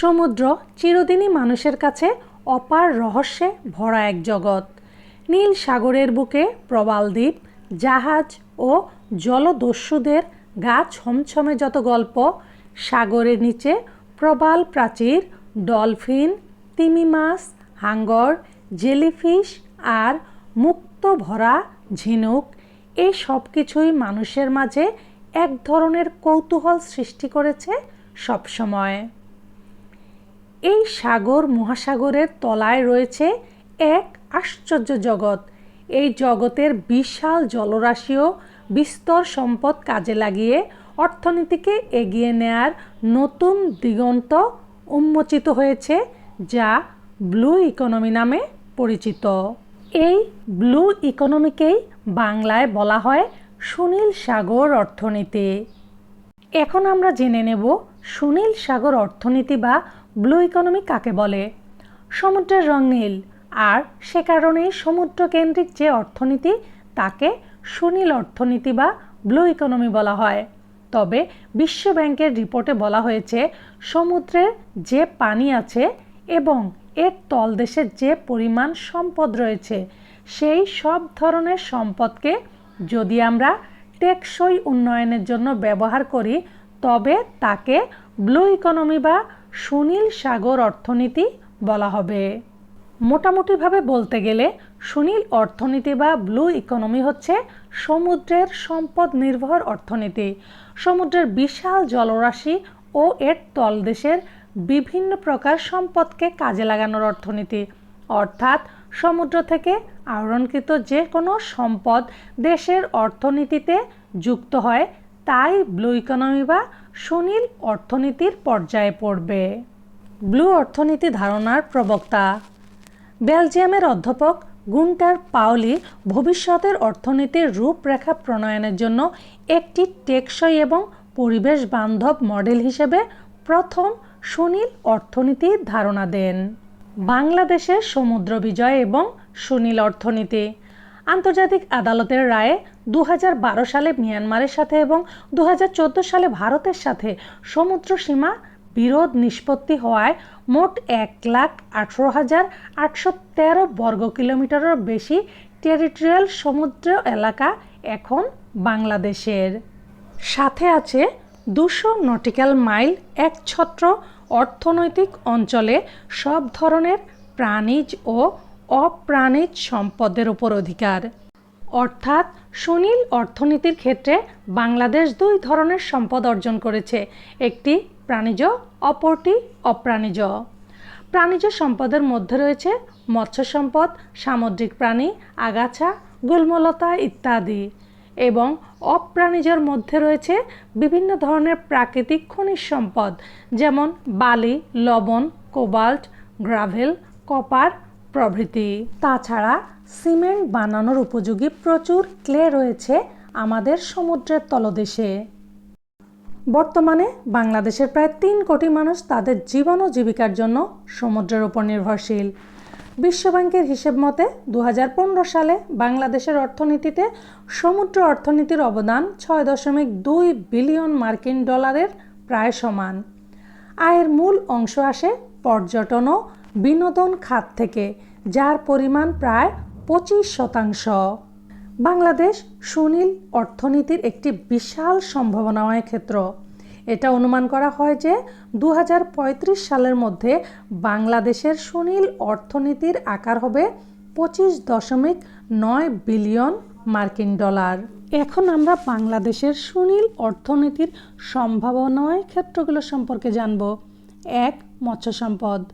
সমুদ্র চিরদিনই মানুষের কাছে অপার রহস্যে ভরা এক জগৎ। নীল সাগরের বুকে প্রবাল দ্বীপ, জাহাজ ও জলদস্যুদের গা ছমছমে যত গল্প, সাগরের নিচে প্রবাল প্রাচীর, ডলফিন, তিমি মাছ, হাঙ্গর, জেলিফিশ আর মুক্ত ভরা ঝিনুক এই সব কিছুই মানুষের মাঝে এক ধরনের কৌতূহল সৃষ্টি করেছে সবসময়। এই সাগর মহাসাগরের তলায় রয়েছে এক আশ্চর্য জগৎ। এই জগতের বিশাল জলরাশিও বিস্তর সম্পদ কাজে লাগিয়ে অর্থনীতিকে এগিয়ে নেয়ার নতুন দিগন্ত উন্মোচিত হয়েছে, যা ব্লু ইকোনমি নামে পরিচিত। এই ব্লু ইকোনমিকেই বাংলায় বলা হয় সুনীল সাগর অর্থনীতি। এখন আমরা জেনে নেব সুনীল সাগর অর্থনীতি বা ব্লু ইকোনমি কাকে বলে? সমুদ্রের রং নীল। আর সে কারণেই সমুদ্র কেন্দ্রিক যে অর্থনীতি, তাকে সুনীল অর্থনীতি বা ব্লু ইকোনমি বলা হয়। তবে বিশ্ব ব্যাংকের রিপোর্টে বলা হয়েছে, সমুদ্রে যে পানি আছে এবং এর তলদেশে যে পরিমাণ সম্পদ রয়েছে, সেই সব ধরনের সম্পদকে যদি আমরা টেকসই উন্নয়নের জন্য ব্যবহার করি, তবে তাকে ব্লু ইকোনমি বা সুনীল সাগর অর্থনীতি বলা হবে। মোটামুটিভাবে বলতে গেলে সুনীল অর্থনীতি বা ব্লু ইকোনমি হচ্ছে সমুদ্রের সম্পদ নির্ভর অর্থনীতি। সমুদ্রের বিশাল জলরাশি ও এর তলদেশের বিভিন্ন প্রকার সম্পদকে কাজে লাগানোর অর্থনীতি। অর্থাৎ সমুদ্র থেকে আহরণকৃত যে কোনো সম্পদ দেশের অর্থনীতিতে যুক্ত হয়, তাই ব্লু ইকোনমি বা সুনীল অর্থনীতির পর্যায়ে পড়বে। ব্লু অর্থনীতি ধারণার প্রবক্তা। বেলজিয়ামের অধ্যাপক গুন্টার পাওলি ভবিষ্যতের অর্থনীতির রূপরেখা প্রণয়নের জন্য একটি টেকসই এবং পরিবেশ বান্ধব মডেল হিসেবে প্রথম সুনীল অর্থনীতির ধারণা দেন। বাংলাদেশের সমুদ্র বিজয় এবং সুনীল অর্থনীতি। আন্তর্জাতিক আদালতের রায়ে দু হাজার বারো সালে মিয়ানমারের সাথে এবং দু হাজার চোদ্দ সালে ভারতের সাথে সমুদ্র সীমা বিরোধ নিষ্পত্তি হওয়ায় মোট এক লাখ আঠেরো হাজার আটশো তেরো বর্গ কিলোমিটারের বেশি টেরিটোরিয়াল সমুদ্র এলাকা এখন বাংলাদেশের। সাথে আছে দুশো নটিক্যাল মাইল এক ছত্র অর্থনৈতিক অঞ্চলে সব ধরনের প্রাণীজ ও অপ্রাণীজ সম্পদের উপর অধিকার। অর্থাৎ সুনীল অর্থনীতির ক্ষেত্রে বাংলাদেশ দুই ধরনের সম্পদ অর্জন করেছে। একটি প্রাণীজ, অপরটি অপ্রাণীজ। প্রাণীজ সম্পদের মধ্যে রয়েছে মৎস্য সম্পদ, সামুদ্রিক প্রাণী, আগাছা, গুল্মলতা ইত্যাদি এবং অপ্রাণীজের মধ্যে রয়েছে বিভিন্ন ধরনের প্রাকৃতিক খনিজ সম্পদ, যেমন বালি, লবণ, কোবাল্ট, গ্রাভেল, কপার প্রভৃতি। তাছাড়া সিমেন্ট বানানোর উপযোগী প্রচুর ক্লে রয়েছে আমাদের সমুদ্রের তলদেশে। বর্তমানে বাংলাদেশের প্রায় তিন কোটি মানুষ তাদের জীবন ও জীবিকার জন্য সমুদ্রের উপর নির্ভরশীল। বিশ্বব্যাংকের হিসেব মতে দু হাজার পনেরো সালে বাংলাদেশের অর্থনীতিতে সমুদ্র অর্থনীতির অবদান ছয় দশমিক দুই বিলিয়ন মার্কিন ডলারের প্রায় সমান। আয়ের মূল অংশ আসে পর্যটন ও বিনোদন খাত থেকে, যার পরিমাণ প্রায় পঁচিশ শতাংশ। বাংলাদেশ সুনীল অর্থনীতির একটি বিশাল সম্ভাবনাময় ক্ষেত্র। এটা অনুমান করা হয় যে দু হাজার পঁয়ত্রিশ সালের মধ্যে বাংলাদেশের সুনীল অর্থনীতির আকার হবে পঁচিশ দশমিক নয় বিলিয়ন মার্কিন ডলার। এখন আমরা বাংলাদেশের সুনীল অর্থনীতির সম্ভাবনাময় ক্ষেত্রগুলো সম্পর্কে জানব। এক, মৎস্য সম্পদ।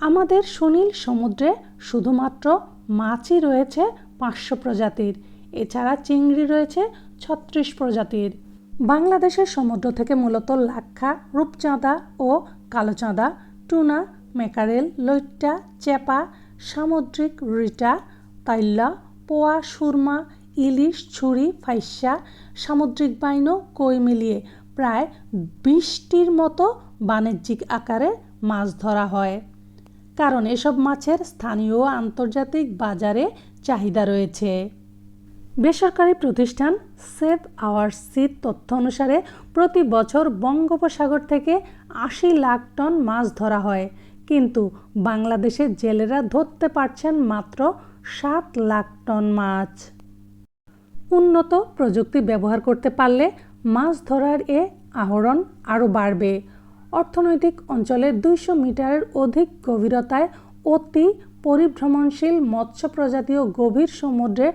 আমাদের সুনীল সমুদ্রে শুধুমাত্র মাছই রয়েছে পাঁচশো প্রজাতির। এছাড়া চিংড়ি রয়েছে ছত্রিশ প্রজাতির। বাংলাদেশের সমুদ্র থেকে মূলত লাক্ষা, রূপচাঁদা ও কালোচাঁদা, টুনা মেকারেল লৈট্টা চেপা সামুদ্রিক রিটা, তাইল্লা, পোয়া, সুরমা, ইলিশ, ছুরি, ফাইসা, সামুদ্রিক বাইনো, কই মিলিয়ে প্রায় বিশটির মতো বাণিজ্যিক আকারে মাছ ধরা হয়। কারণ এসব মাছের স্থানীয় আন্তর্জাতিক বাজারে চাহিদা রয়েছে। বেসরকারি প্রতিষ্ঠান সেভ আওয়ার সিট তথ্য অনুসারে প্রতি বছর বঙ্গোপসাগর থেকে আশি লাখ টন মাছ ধরা হয়। কিন্তু বাংলাদেশের জেলেরা ধরতে পারছেন মাত্র সাত লাখ টন মাছ। উন্নত প্রযুক্তি ব্যবহার করতে পারলে মাছ ধরার এ আহরণ আরও বাড়বে। অর্থনৈতিক অঞ্চলের দুইশো মিটারের অধিক গভীরতায় অতি পরিভ্রমণশীল মৎস্য প্রজাতীয় গভীর সমুদ্রে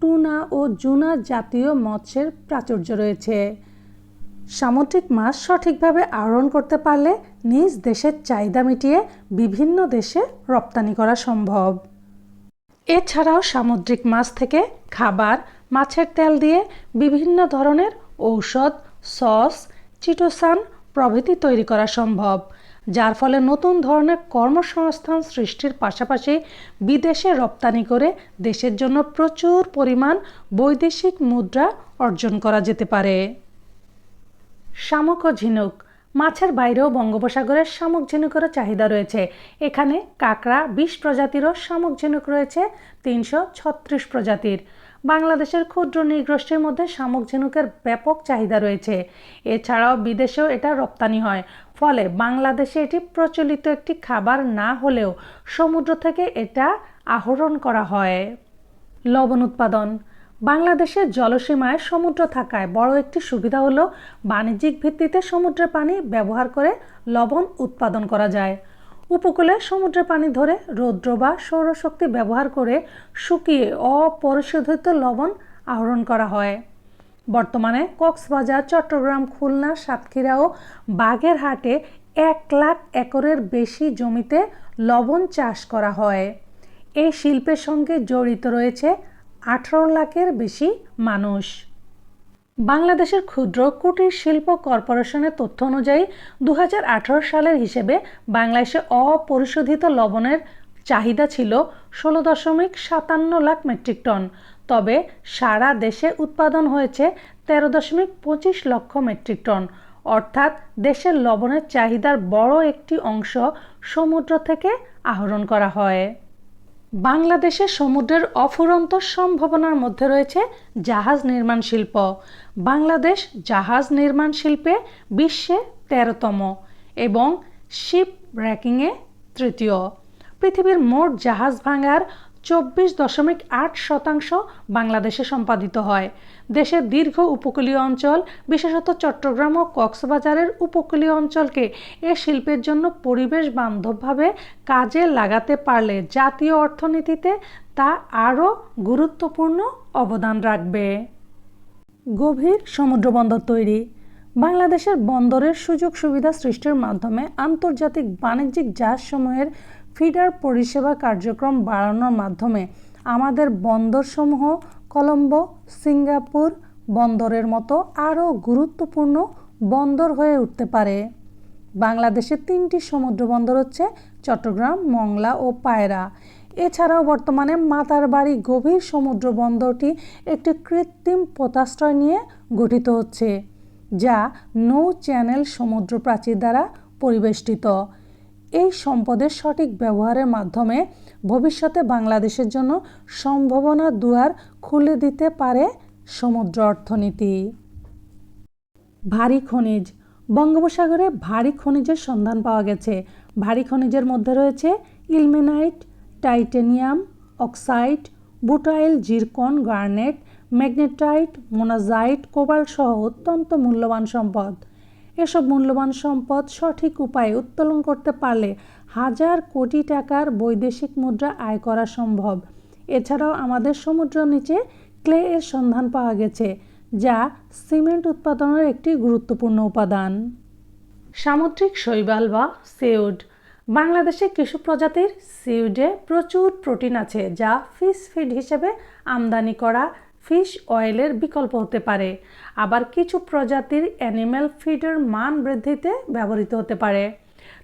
টুনা ও জুনা জাতীয় মৎস্যের প্রাচুর্য রয়েছে। সামুদ্রিক মাছ সঠিকভাবে আহরণ করতে পারলে নিজ দেশের চাহিদা মিটিয়ে বিভিন্ন দেশে রপ্তানি করা সম্ভব। এছাড়াও সামুদ্রিক মাছ থেকে খাবার, মাছের তেল দিয়ে বিভিন্ন ধরনের ঔষধ, সস, চিটোসান প্রভৃতি তৈরি করা সম্ভব, যার ফলে নতুন ধরনের কর্মসংস্থান সৃষ্টির পাশাপাশি বিদেশে রপ্তানি করে দেশের জন্য প্রচুর পরিমাণ বৈদেশিক মুদ্রা অর্জন করা যেতে পারে। শামুক ও ঝিনুক, মাছের বাইরেও বঙ্গোপসাগরের শামুক ঝিনুকেরও চাহিদা রয়েছে। এখানে কাঁকড়া বিশ প্রজাতিরও শামুক ঝিনুক রয়েছে, তিনশো ছত্রিশ প্রজাতির। বাংলাদেশের ক্ষুদ্র নৃগোষ্ঠীর মধ্যে শামুক ঝিনুকের ব্যাপক চাহিদা রয়েছে। এছাড়াও বিদেশেও এটা রপ্তানি হয়। ফলে বাংলাদেশে এটি প্রচলিত একটি খাবার না হলেও সমুদ্র থেকে এটা আহরণ করা হয়। লবণ উৎপাদন। বাংলাদেশের জলসীমায় সমুদ্র থাকায় বড় একটি সুবিধা হলো বাণিজ্যিক ভিত্তিতে সমুদ্রের পানি ব্যবহার করে লবণ উৎপাদন করা যায়। উপকূলে সমুদ্রের পানি ধরে রৌদ্র বা সৌরশক্তি ব্যবহার করে শুকিয়ে অপরিশোধিত লবণ আহরণ করা হয়। বর্তমানে কক্সবাজার, চট্টগ্রাম, খুলনা, সাতক্ষীরা ও বাগেরহাটে এক লাখ একরের বেশি জমিতে লবণ চাষ করা হয়। এই শিল্পের সঙ্গে জড়িত রয়েছে আঠারো লাখের বেশি মানুষ। বাংলাদেশের ক্ষুদ্র কুটির শিল্প কর্পোরেশনের তথ্য অনুযায়ী দু হাজার আঠারো সালের হিসেবে বাংলাদেশে অপরিশোধিত লবণের চাহিদা ছিল ষোলো দশমিক সাতান্ন লাখ মেট্রিক টন। তবে সারা দেশে উৎপাদন হয়েছে তেরো দশমিক পঁচিশ লক্ষ মেট্রিক টন। অর্থাৎ দেশের লবণের চাহিদার বড় একটি অংশ সমুদ্র থেকে আহরণ করা হয়। বাংলাদেশের সমুদ্রের অফুরন্ত সম্ভাবনার মধ্যে রয়েছে জাহাজ নির্মাণ শিল্প। বাংলাদেশ জাহাজ নির্মাণ শিল্পে বিশ্বে তেরোতম এবং শিপ র্যাকিংয়ে তৃতীয়। পৃথিবীর মোট জাহাজ ভাঙার চব্বিশ দশমিক আট শতাংশ বাংলাদেশে সম্পাদিত হয়। দেশের দীর্ঘ উপকূলীয় অঞ্চল, বিশেষত চট্টগ্রাম ও কক্সবাজারের উপকূলীয় অঞ্চলকে এ শিল্পের জন্য পরিবেশ বান্ধবভাবে কাজে লাগাতে পারলে জাতীয় অর্থনীতিতে তা আরও গুরুত্বপূর্ণ অবদান রাখবে। গভীর সমুদ্রবন্দর তৈরি। বাংলাদেশের বন্দরের সুযোগ সুবিধা সৃষ্টির মাধ্যমে আন্তর্জাতিক বাণিজ্যিক জাহাজসমূহের ফিডার পরিষেবা কার্যক্রম বাড়ানোর মাধ্যমে আমাদের বন্দরসমূহ, কলম্বো, সিঙ্গাপুর বন্দরের মতো আরও গুরুত্বপূর্ণ বন্দর হয়ে উঠতে পারে। বাংলাদেশের তিনটি সমুদ্র বন্দর হচ্ছে চট্টগ্রাম, মংলা ও পায়রা। এছাড়াও বর্তমানে মাতারবাড়ি গভীর সমুদ্র বন্দরটি একটি কৃত্রিম পোতাশ্রয় নিয়ে গঠিত হচ্ছে, যা নৌ চ্যানেল সমুদ্র প্রাচীর দ্বারা পরিবেষ্টিত। এই সম্পদের সঠিক ব্যবহারের মাধ্যমে ভবিষ্যতে বাংলাদেশের জন্য সম্ভাবনা দুয়ার খুলে দিতে পারে সমুদ্র অর্থনীতি। ভারী খনিজ। বঙ্গোপসাগরে ভারী খনিজের সন্ধান পাওয়া গেছে। ভারী খনিজের মধ্যে রয়েছে ilmenite, titanium, oxide, বুটাইল, zircon, garnet, magnetite, monazite, cobalt সহ অত্যন্ত মূল্যবান সম্পদ। এসব মূল্যবান সম্পদ সঠিক উপায়ে উত্তোলন করতে পারলে হাজার কোটি টাকার বৈদেশিক মুদ্রা আয় করা সম্ভব। এছাড়াও আমাদের সমুদ্র নিচে ক্লে এর সন্ধান পাওয়া গেছে, যা সিমেন্ট উৎপাদনের একটি গুরুত্বপূর্ণ উপাদান। সামুদ্রিক শৈবাল বা সিউড। বাংলাদেশে কিছু প্রজাতির সিউডে প্রচুর প্রোটিন আছে, যা ফিশ ফিড হিসেবে আমদানি করা ফিশ অয়েলের বিকল্প হতে পারে। আবার কিছু প্রজাতির অ্যানিম্যাল ফিডের মান বৃদ্ধিতে ব্যবহৃত হতে পারে।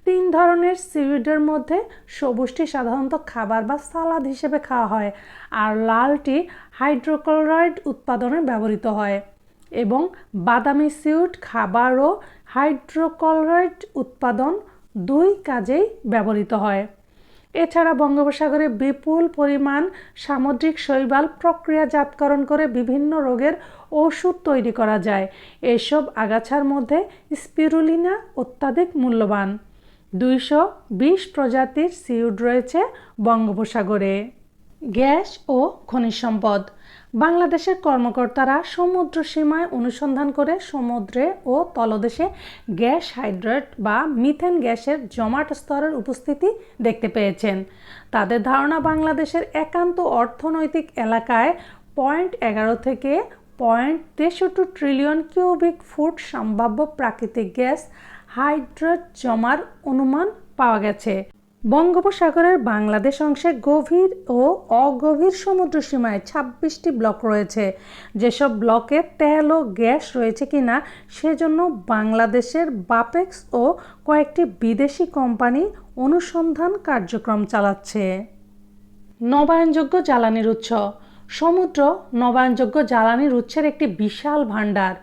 তিন ধরনের সিউডের মধ্যে সবুজটি সাধারণত খাবার বা সালাদ হিসেবে খাওয়া হয় আর লালটি হাইড্রোক্লোরাইড উৎপাদনে ব্যবহৃত হয় এবং বাদামি সিউড খাবার ও হাইড্রোক্লোরাইড উৎপাদন দুই কাজেই ব্যবহৃত হয়। এছাড়া বঙ্গোপসাগরে বিপুল পরিমাণ সামুদ্রিক শৈবাল প্রক্রিয়াজাতকরণ করে বিভিন্ন রোগের ওষুধ তৈরি করা যায়। এসব আগাছার মধ্যে স্পিরুলিনা অত্যাধিক মূল্যবান। দুইশো বিশ প্রজাতির সিউড রয়েছে বঙ্গোপসাগরে। গ্যাস ও খনিজ সম্পদ। বাংলাদেশের কর্মকর্তারা সমুদ্র সীমায় অনুসন্ধান করে সমুদ্রে ও তলদেশে গ্যাস হাইড্রেট বা মিথেন গ্যাসের জমাট স্তরের উপস্থিতি দেখতে পেয়েছেন। তাদের ধারণা, বাংলাদেশের একান্ত অর্থনৈতিক এলাকায় পয়েন্ট এগারো থেকে পয়েন্ট তেষট্টি ট্রিলিয়ন কিউবিক ফুট সম্ভাব্য প্রাকৃতিক গ্যাস হাইড্রেট জমার অনুমান পাওয়া গেছে। বঙ্গোপসাগরের বাংলাদেশ অংশে গভীর ও অগভীর সমুদ্র সীমায় ছাব্বিশটি ব্লক রয়েছে। যেসব ব্লকে তেল ও গ্যাস রয়েছে কিনা সেজন্য বাংলাদেশের বাপেক্স ও কয়েকটি বিদেশি কোম্পানি অনুসন্ধান কার্যক্রম চালাচ্ছে। নবায়নযোগ্য জ্বালানির উৎস। সমুদ্র নবায়নযোগ্য জ্বালানির উৎসের একটি বিশাল ভাণ্ডার।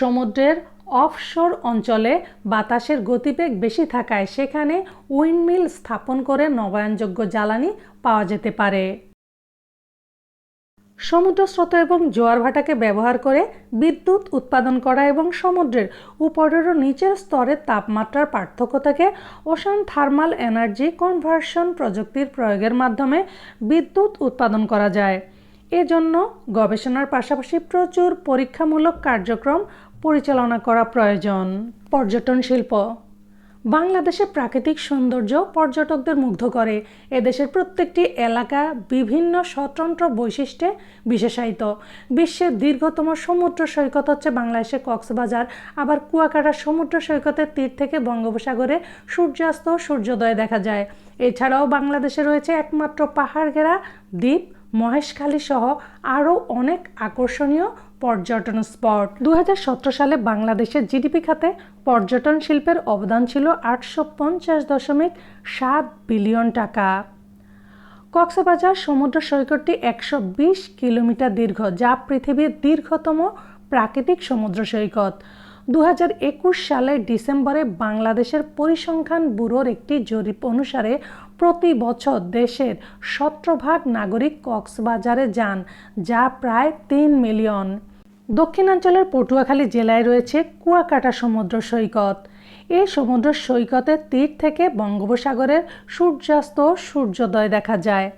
সমুদ্রের অফশোর অঞ্চলে বাতাসের গতিবেগ বেশি থাকায় সেখানে উইন্ডমিল স্থাপন করে নবায়নযোগ্য জ্বালানি পাওয়া যেতে পারে। সমুদ্র স্রোত এবং জোয়ার ভাটাকে ব্যবহার করে বিদ্যুৎ উৎপাদন করা এবং সমুদ্রের উপরের ও নিচের স্তরের তাপমাত্রার পার্থক্য থেকে ওশান থার্মাল এনার্জি কনভার্সন প্রযুক্তির প্রয়োগের মাধ্যমে বিদ্যুৎ উৎপাদন করা যায়। এজন্য গবেষণার পাশাপাশি প্রচুর পরীক্ষামূলক কার্যক্রম পরিচালনা করা প্রয়োজন। পর্যটন শিল্প। বাংলাদেশের প্রাকৃতিক সৌন্দর্য পর্যটকদের মুগ্ধ করে। এদেশের প্রত্যেকটি এলাকা বিভিন্ন স্বতন্ত্র বৈশিষ্ট্যে বিশেষায়িত। বিশ্বের দীর্ঘতম সমুদ্র সৈকত হচ্ছে বাংলাদেশের কক্সবাজার। আবার কুয়াকাটা সমুদ্র সৈকতের তীর থেকে বঙ্গোপসাগরে সূর্যাস্ত সূর্যোদয় দেখা যায়। এছাড়াও বাংলাদেশে রয়েছে একমাত্র পাহাড় ঘেরা দ্বীপ মহেশখালী সহ আরও অনেক আকর্ষণীয় পর্যটন স্পট। দু হাজার সতেরো সালে বাংলাদেশের জিডিপি খাতে পর্যটন শিল্পের অবদান ছিল আটশো পঞ্চাশ দশমিক সাত বিলিয়ন টাকা। কক্সবাজার সমুদ্র সৈকতটি একশো বিশ কিলোমিটার দীর্ঘ, যা পৃথিবীর দীর্ঘতম প্রাকৃতিক সমুদ্র সৈকত। দু হাজার একুশ সালের ডিসেম্বরে বাংলাদেশের পরিসংখ্যান ব্যুরোর একটি জরিপ অনুসারে প্রতি বছর দেশের সতেরো ভাগ নাগরিক কক্সবাজারে যান, যা প্রায় তিন মিলিয়ন। দক্ষিণাঞ্চলের পটুয়াখালী জেলায় রয়েছে কুয়াকাটা সমুদ্র সৈকত। এই সমুদ্র সৈকতের তীর থেকে বঙ্গোপসাগরের সূর্যাস্ত সূর্যোদয় দেখা যায়।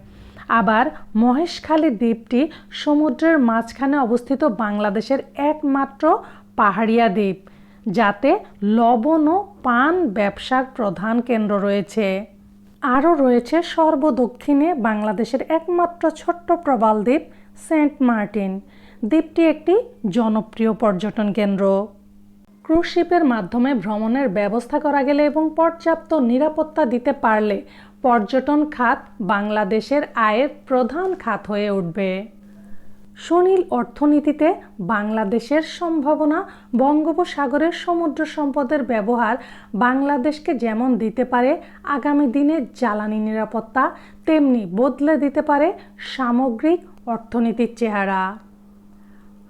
আবার মহেশখালী দ্বীপটি সমুদ্রের মাঝখানে অবস্থিত বাংলাদেশের একমাত্র পাহাড়িয়া দ্বীপ, যাতে লবণ ও পান ব্যবসার প্রধান কেন্দ্র রয়েছে। আরও রয়েছে সর্বদক্ষিণে বাংলাদেশের একমাত্র ছোট্ট প্রবাল দ্বীপ সেন্ট মার্টিন। দ্বীপটি একটি জনপ্রিয় পর্যটন কেন্দ্র। ক্রুজ শিপের মাধ্যমে ভ্রমণের ব্যবস্থা করা গেলে এবং পর্যাপ্ত নিরাপত্তা দিতে পারলে পর্যটন খাত বাংলাদেশের আয়ের প্রধান খাত হয়ে উঠবে। সুনীল অর্থনীতিতে বাংলাদেশের সম্ভাবনা বঙ্গোপসাগরের সমুদ্র সম্পদের ব্যবহার বাংলাদেশকে যেমন দিতে পারে আগামী দিনে জ্বালানি নিরাপত্তা, তেমনি বদলে দিতে পারে সামগ্রিক অর্থনীতির চেহারা।